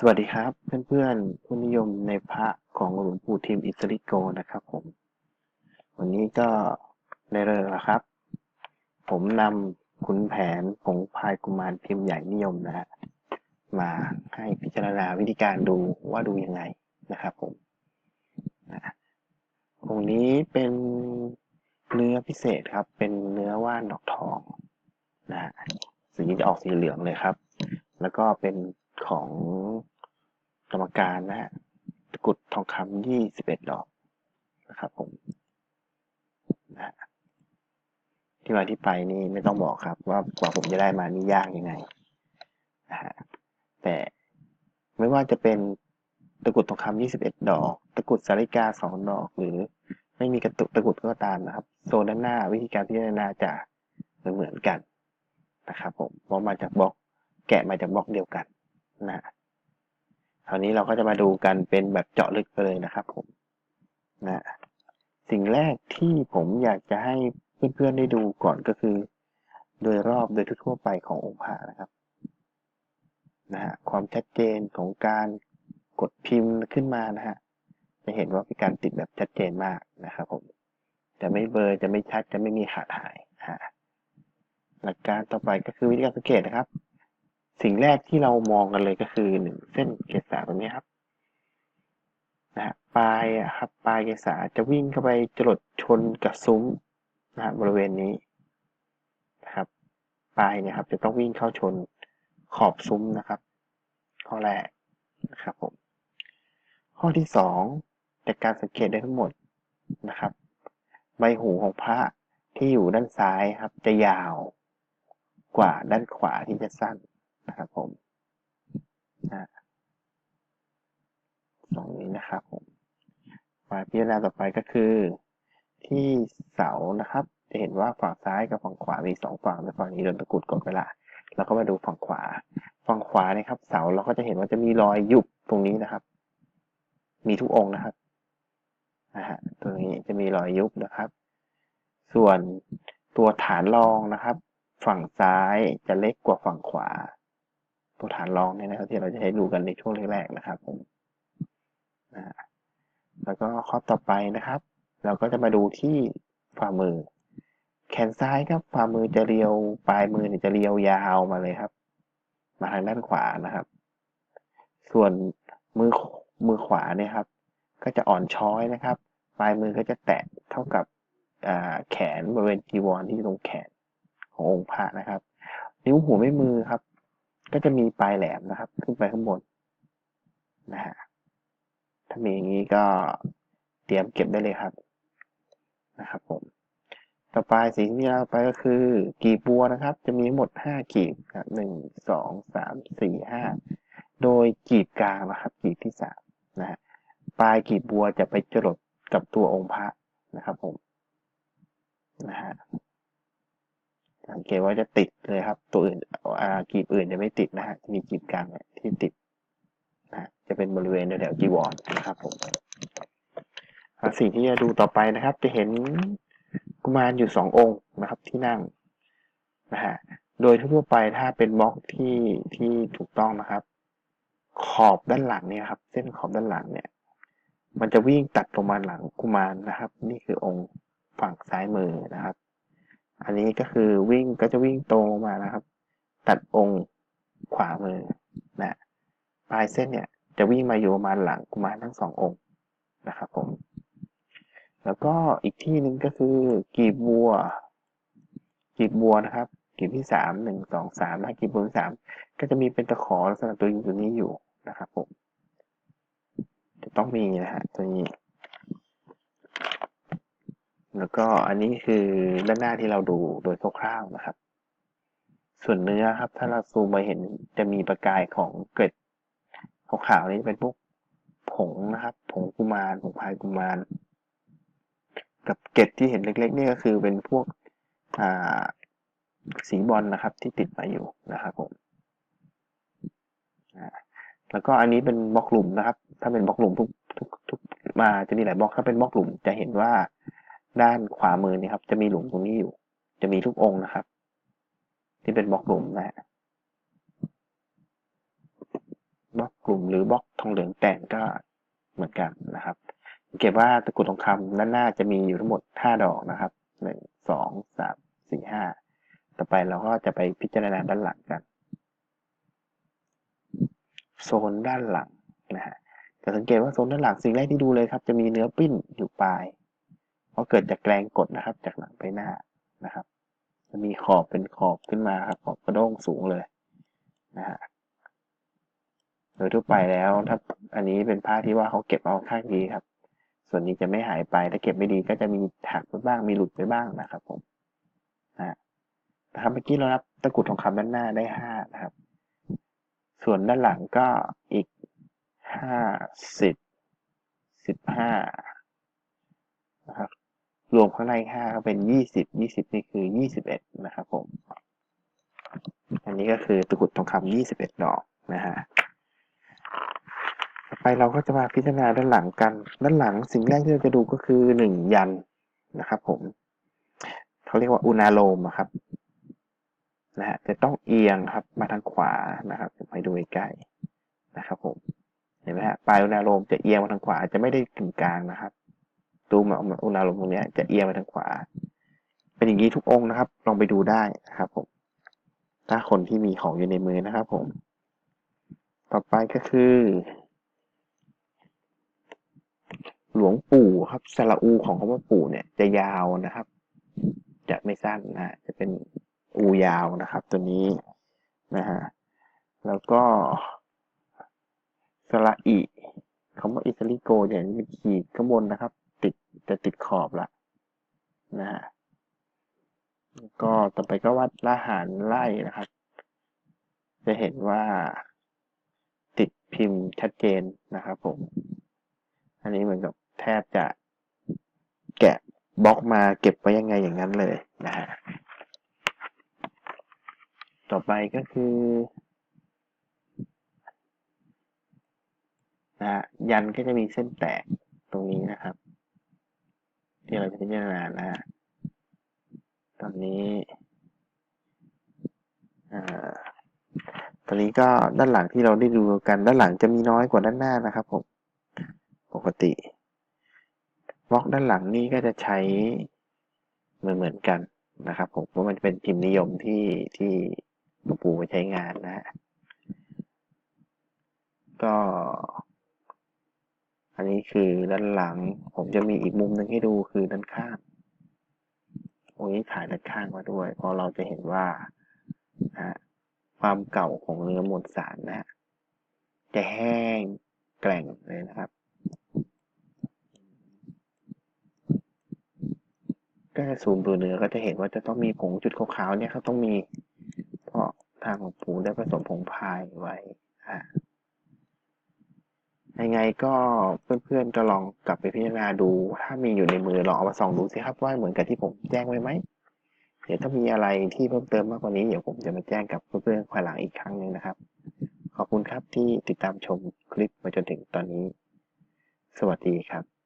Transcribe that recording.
สวัสดีครับเพื่อนๆผู้นิยมในพระของหลวงปู่ทิมอิสริโกนะครับผม วันนี้ก็ได้เริ่มแล้วครับ ผมนำขุนแผนผงพายกุมารพิมพ์ใหญ่นิยมนะฮะมาให้พิจารณาวิธีการดูว่าดูยังไงนะครับผมองค์นี้เป็นเนื้อพิเศษครับ เป็นเนื้อว่านดอกทองนะฮะสีจะออกสีเหลืองเลยครับ แล้วก็เป็น ของกรรมการนะฮะตะกุดทองคำยี่สิบเอ็ดดอกนะครับผมนะฮะที่มาที่ไปนี่ไม่ต้องบอกครับ ว่ากว่าผมจะได้มานี่ยากยังไงนะฮะแต่ไม่ว่าจะเป็นตะกุดทองคำยี่สิบเอ็ดดอก ตะกุดสาริกาสองดอก หรือไม่มีกระตุกตะกุดก็ตามนะครับ โซนด้านหน้าวิธีการพิจารณาจะเหมือนกันนะครับผมเพราะมาจากบล็อกแกะมาจากบล็อกเดียวกัน นะคราวนี้เราก็จะมาดูกันเป็นแบบเจาะลึกไปเลยนะครับ ผม นะ สิ่งแรกที่ผมอยากจะให้เพื่อนๆได้ดูก่อนก็คือ โดยรอบโดยทั่วไปขององค์พระนะครับ นะฮะความชัดเจนของการกดพิมพ์ขึ้นมานะฮะจะเห็นว่าเป็นการติดแบบชัดเจนมากนะครับ ผม จะไม่เบลอจะไม่ชัดจะไม่มีขาดหายฮะหลักการต่อไปก็คือวิธีการสังเกตนะครับ สิ่งแรกที่เรามองกันเลยก็คือหนึ่งเส้นเกษาตรงนี้ครับนะฮะปลายครับปลายเกษาจะวิ่งเข้าไปจรดชนกับซุ้มนะฮะบริเวณนี้นะครับ ปลายเนี่ยครับ จะต้องวิ่งเข้าชนขอบซุ้มนะครับ ข้อแรกนะครับผมข้อที่สองจากการสังเกตได้ทั้งหมดนะครับ ใบหูของพระที่อยู่ด้านซ้ายครับ จะยาวกว่าด้านขวาที่จะสั้น นะครับผมตรงนี้นะครับผมมาพิจารณาต่อไปก็คือ ที่เสานะครับ จะเห็นว่าฝั่งซ้ายกับฝั่งขวา มีสองฝั่งแต่ฝั่งนี้โดนตะกุดกดไปละเราก็มาดูฝั่งขวา ฝั่งขวานะครับ เสาเราก็จะเห็นว่าจะมีรอยยุบตรงนี้นะครับ มีทุกองค์นะครับนะฮะตรงนี้จะมีรอยยุบนะครับ ส่วนตัวฐานรองนะครับ ฝั่งซ้ายจะเล็กกว่าฝั่งขวา ตัวฐานรองเนี่ยนะครับ ที่เราจะใช้ดูกันในช่วงแรกๆนะครับผมนะแล้วก็ข้อต่อไปนะครับ เราก็จะมาดูที่ฝ่ามือ แขนซ้ายครับฝ่ามือจะเรียวปลายมือเนี่ยจะเรียวยาวมาเลยครับ มาทางด้านขวานะครับ ส่วนมือมือขวาเนี่ยครับ ก็จะอ่อนช้อยนะครับ ปลายมือก็จะแตะเท่ากับแขนบริเวณจีวรที่ตรงแขนขององค์พระนะครับ นิ้วหัวแม่มือครับ ก็จะมีปลายแหลมนะครับ ขึ้นไปข้างบนนะฮะถ้ามีอย่างนี้ก็เตรียมเก็บได้เลยครับนะครับผมต่อไปสิ่งที่เราไปก็คือกีบบัวนะครับ จะมีหมดห้ากีบครับหนึ่งสองสามสี่ห้าโดยกีบกลางนะครับ กีบที่สามนะฮะปลายกีบบัวจะไปจรดกับตัวองค์พระนะครับผมนะฮะ สังเกตว่าจะติดเลยครับ ตัวอื่นอ่ากีบอื่นจะไม่ติดนะฮะมีกีบกลางที่ติดนะจะเป็นบริเวณแถวๆจีวรนะครับผมสิ่งที่จะดูต่อไปนะครับ จะเห็นกุมารอยู่สององค์นะครับ ที่นั่งนะฮะโดยทั่วไปถ้าเป็นบล็อกที่ที่ถูกต้องนะครับ ขอบด้านหลังเนี่ยครับ เส้นขอบด้านหลังเนี่ย มันจะวิ่งตัดลงมาหลังกุมารนะครับ นี่คือองค์ฝั่งซ้ายมือนะครับ อันนี้ก็คือวิ่งก็จะวิ่งตรงมานะครับ ตัดองค์ขวามือนะปลายเส้นเนี่ยจะวิ่งมาอยู่ประมาณหลังกุมารทั้งสององค์นะครับผม แล้วก็อีกที่หนึ่งก็คือกีบบัว กีบบัวนะครับ กีบที่สามหนึ่งสองสามนะกีบบัวที่สามก็จะมีเป็นตะขอลักษณะตัวอยู่ตัวนี้อยู่นะครับผม จะต้องมีนะฮะตัวนี้ แล้วก็อันนี้คือด้านหน้าที่เราดูโดยคร่าวๆนะครับ ส่วนเนื้อครับ ถ้าเราซูมมาเห็นจะมีประกายของเกล็ดขาวๆนี้เป็นพวกผงนะครับ ผงกุมารผงพายกุมาร กับเกล็ดที่เห็นเล็ก ๆ นี่ก็คือเป็นพวกสีบอลนะครับ ที่ติดมาอยู่นะครับผมแล้วก็อันนี้เป็นบล็อกหลุมนะครับ ถ้าเป็นบล็อกหลุมทุกทุกทุกมาจะมีหลายบล็อกถ้าเป็นบล็อกหลุมจะเห็นว่า ด้านขวามือนี่ครับ จะมีหลุมตรงนี้อยู่ จะมีทุกองค์นะครับ ที่เป็นบล็อกหลุมนะบล็อกกลุ่มหรือบล็อกทองเหลืองแต่งก็เหมือนกันนะครับสังเก็บว่าตะกรุดทองคำด้านหน้าจะมีอยู่ทั้งหมดห้าดอกนะครับหนึ่งสองสามสี่ห้าต่อไปเราก็จะไปพิจารณาด้านหลังกัน โซนด้านหลังนะฮะจะสังเกตว่าโซนด้านหลังสิ่งแรกที่ดูเลยครับ จะมีเนื้อปิ้นอยู่ปลาย เพราเกิดจากแรงกดนะครับ จากหลังไปหน้านะครับ จะมีขอบเป็นขอบขึ้นมาครับขอบกระด้งสูงเลยนะฮะโดยทั่วไปแล้วถ้าอันนี้เป็นผ้าที่ว่าเขาเก็บเอาข้างดีครับ ส่วนนี้จะไม่หายไปถ้าเก็บไม่ดีก็จะมีหักไปบ้างมีหลุดไปบ้างนะครับ ผมนะฮะนะครับเมื่อกี้เรานับตะกรุดทองคำด้านหน้าได้ห้านะครับ ส่วนด้านหลังก็อีกห้าสิบสิบห้า รวมข้างในห้าก็เป็นยี่สิบยี่สิบนี่คือยี่สิบเอ็ดนะครับผม อันนี้ก็คือตะกุดทองคำยี่สิบเอ็ดดอกนะฮะต่อไปเราก็จะมาพิจารณาด้านหลังกัน ด้านหลังสิ่งแรกที่เราจะดูก็คือหนึ่งยันนะครับผมเขาเรียกว่าอุณาโลมครับนะฮะจะต้องเอียงครับมาทางขวานะครับผมให้ดูใกล้นะครับผมเห็นไหมฮะปลายอุณาโลมจะเอียงมาทางขวาจะไม่ได้ถึงกลางนะครับ ตูมอุณาลมตรงเนี้ยจะเอียงมาทางขวา เป็นอย่างนี้ทุกองค์นะครับ ลองไปดูได้นะครับผมถ้าคนที่มีของอยู่ในมือนะครับ ผม ต่อไปก็คือ หลวงปู่ครับสระอูของคำว่าปู่เนี่ย จะยาวนะครับ จะไม่สั้นนะจะเป็นอูยาวนะครับ ตัวนี้นะฮะแล้วก็สระอีคำว่าอิตาลีโกเนี่ยมีขีดข้างบนนะครับ จะติดขอบละนะฮะก็ต่อไปก็วัดละหารไล่นะครับ จะเห็นว่า ติดพิมพ์ชัดเจนนะครับผม อันนี้เหมือนกับแทบจะแกะบล็อกมาเก็บไว้ยังไงอย่างนั้นเลยนะฮะต่อไปก็คือนะฮะยันก็จะมีเส้นแตกตรงนี้นะครับ ที่เราจะพิจารณานะ ตอนนี้ตอนนี้ก็ด้านหลังที่เราได้ดูกันด้านหลังจะมีน้อยกว่าด้านหน้านะครับผมปกติบล็อกด้านหลังนี่ก็จะใช้เหมือนเหมือนกันนะครับผมเพราะมันเป็นพิมพ์นิยมที่ที่หลวงปู่ใช้งานนะฮะก็ อันนี้คือด้านหลัง ผมจะมีอีกมุมหนึ่งให้ดูคือด้านข้างตรงนี้ถ่ายด้านข้างมาด้วยเพราะเราจะเห็นว่านะความเก่าของเนื้อมวลสารนะจะแห้งแกร่งเลยนะครับก็จะซูมดูเนื้อก็จะเห็นว่าจะต้องมีผงจุดขาวๆเนี่ยเขาต้องมี เพราะทางของปูได้ผสมผงพายไว้ ยังไงก็เพื่อนๆก็ลองกลับไปพิจารณาดู ถ้ามีอยู่ในมือลองเอามาส่องดูสิครับว่าเหมือนกับที่ผมแจ้งไว้ไหมเดี๋ยวถ้ามีอะไรที่เพิ่มเติมมากกว่านี้เดี๋ยวผมจะมาแจ้งกับเพื่อนๆภายหลังอีกครั้งหนึ่งนะครับ ขอบคุณครับที่ติดตามชมคลิปมาจนถึงตอนนี้ สวัสดีครับ